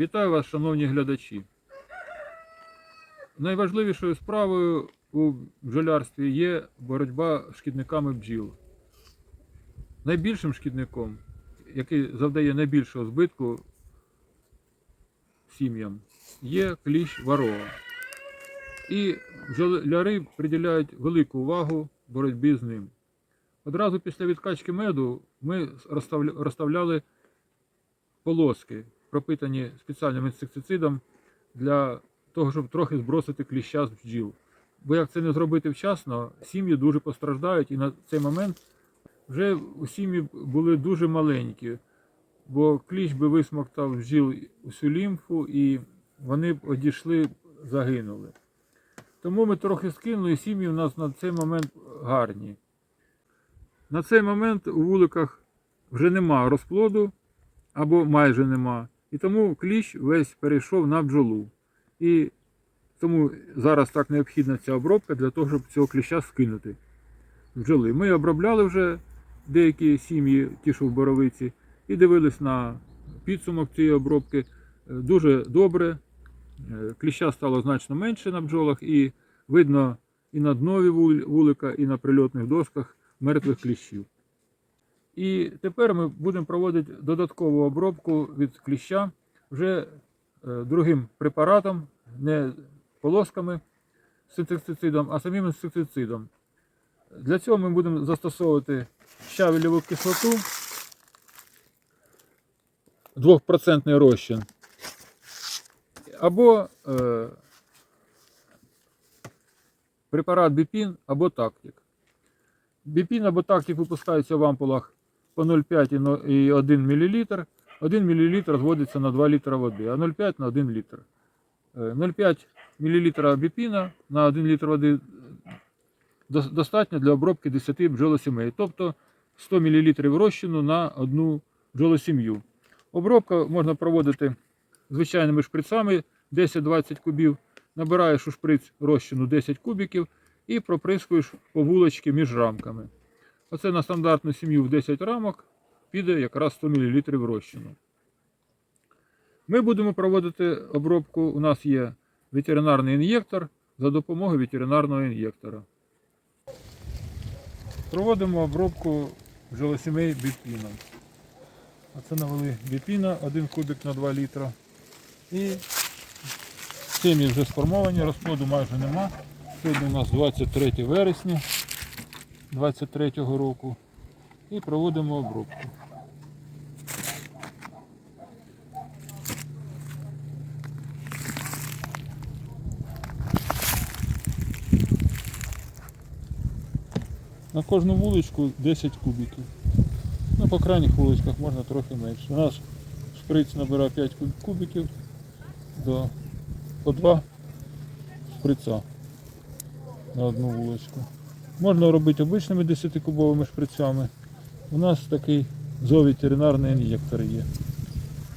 Вітаю вас, шановні глядачі. Найважливішою справою у бджолярстві є боротьба з шкідниками бджіл. Найбільшим шкідником, який завдає найбільшого збитку сім'ям, є кліщ ворога. І бджоляри приділяють велику увагу боротьбі з ним. Одразу після відкачки меду ми розставляли полоски, пропитані спеціальним інсектицидом для того, щоб трохи збросити кліща з бджіл. Бо як це не зробити вчасно, сім'ї дуже постраждають, і на цей момент вже у сім'ї були дуже маленькі, бо кліщ би висмоктав бджіл усю лімфу і вони б одійшли, загинули. Тому ми трохи скинули, і сім'ї в нас на цей момент гарні. На цей момент у вуликах вже нема розплоду або майже нема. І тому кліщ весь перейшов на бджолу. І тому зараз так необхідна ця обробка для того, щоб цього кліща скинути бджоли. Ми обробляли вже деякі сім'ї, ті, що в боровиці, і дивились на підсумок цієї обробки. Е, Дуже добре. Е, Кліща стало значно менше на бджолах, і видно і на днові вулика, і на прильотних досках мертвих кліщів. І тепер ми будемо проводити додаткову обробку від кліща вже е, другим препаратом, не полосками з інсектицидом, а самим інсектицидом. Для цього ми будемо застосовувати щавелеву кислоту, 2% розчин, або е, препарат біпін або тактик. Біпін або тактик випускається в ампулах по 0,5 і 1 мл. 1 мл зводиться на 2 літра води, а 0,5 на 1 літр. Е, 0,5 мл біпіна на 1 літр води достатньо для обробки 10 бджолосімей, тобто 100 мл розчину на одну бджолосім'ю. Обробка можна проводити звичайними шприцами 10-20 кубів. Набираєш у шприц розчину 10 кубиків і проприскуєш по вулочки між рамками. Оце на стандартну сім'ю в 10 рамок піде якраз 100 мл розчину. Ми будемо проводити обробку. У нас є ветеринарний ін'єктор за допомогою ветеринарного ін'єктора. Проводимо обробку бджолосімей біпіном. Оце навели біпіна 1 кубик на 2 літра. І сім'ї вже сформовані, розплоду майже нема. Сьогодні у нас 23 вересня 23 року. І проводимо обробку. На кожну вуличку 10 кубиків. Ну, по крайніх вуличках можна трохи менше. У нас шприц набирає 5 куб- кубиків до по 2 шприца на одну вуличку. Можна робити обичними 10-кубовими шприцями. У нас такий зооветеринарний ін'єктор є.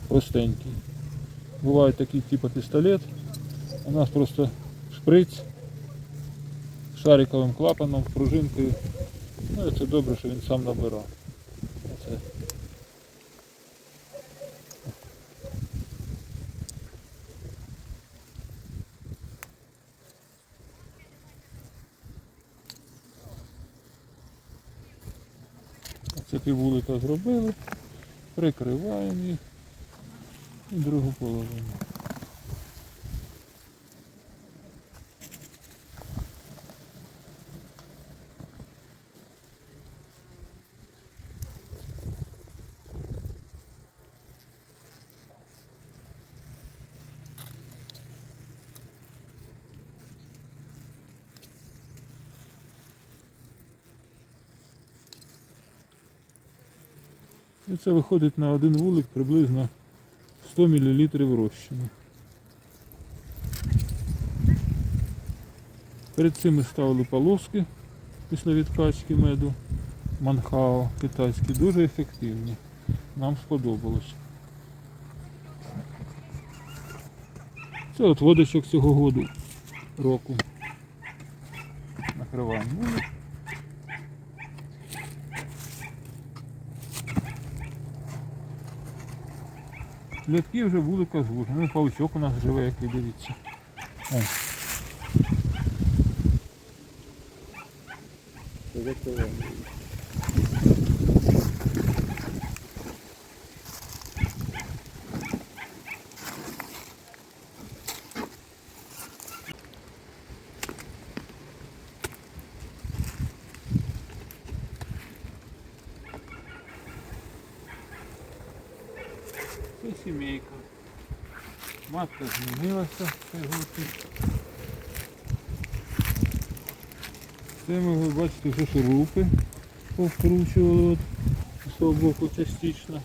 Простенький. Буває такий типу пістолет. У нас просто шприц з шариковим клапаном, пружинкою. Ну і це добре, що він сам набирав. Оце. Це вулика зробили, прикриваємо їх і другу половину. І це виходить на один вулик приблизно 100 мл розчину. Перед цим ми ставили полоски після відкачки меду. Манхао китайські, дуже ефективні. Нам сподобалось. Це от водичок цього году року. Накриваємо Лятки вже вулика звужені. Ну, паучок у нас живе, який дивіться. О. Це сімейка. Матка змінилася сьогодні. Це ми ви бачите, вже шурупи повкручували от, з того боку частично.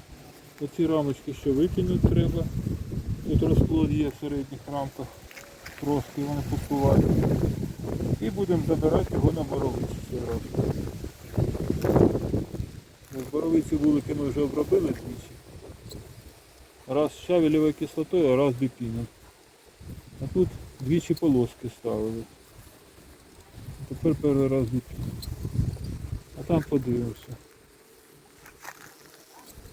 Оці рамочки ще викинути треба. Тут розплод є в середніх рамках. Трошки вони пускувають. І будемо забирати його на боровицю цього разу. Боровиці вулики ми вже обробили двічі. Раз щавелевою кислотою, а раз біпіном. А тут двічі полоски ставили. Тепер перший раз біпін. А там подивимося.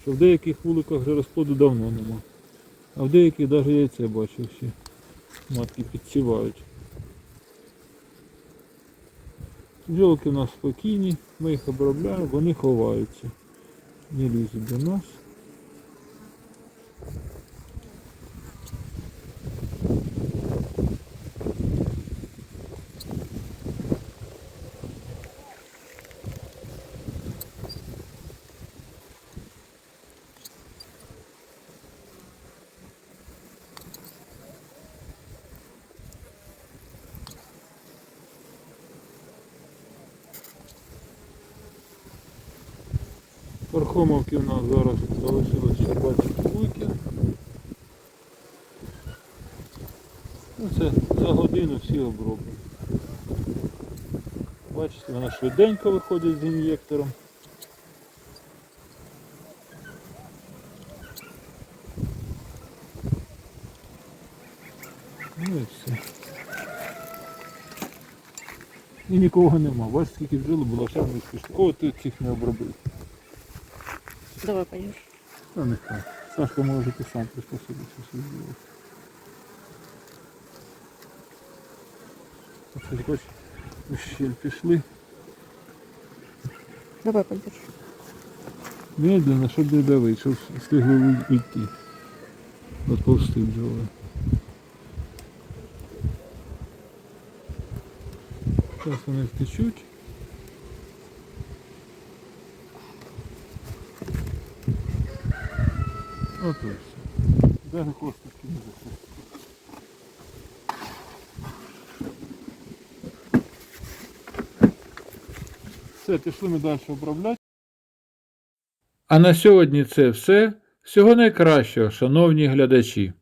Що в деяких вуликах вже розплоду давно нема. А в деяких навіть яйце бачив ще. Матки підсівають. Бджолки у нас спокійні, ми їх обробляємо, вони ховаються. Не лізуть до нас. Пархомовки у нас зараз залишилось ще 20 куйків. Ну, це за годину всі оброблені. Бачите, вона швиденько виходить з ін'єктором. Ну і все. І нікого нема. Бачите, скільки бджоли було, ще вони пішли. О, ти цих не обробив. Давай пойдешь. Та нехай. Сашка може ти сам приспособитися все зробити. Оце бач, у щель пішли. Давай пойдешь. Медленно, щоб не давити, щоб встигли уйти. Доповсти бджоли. Зараз вони втечуть. От і все. Даже косточки не засохли. Все, пішли ми далі обробляти. А на сьогодні це все. Всього найкращого, шановні глядачі.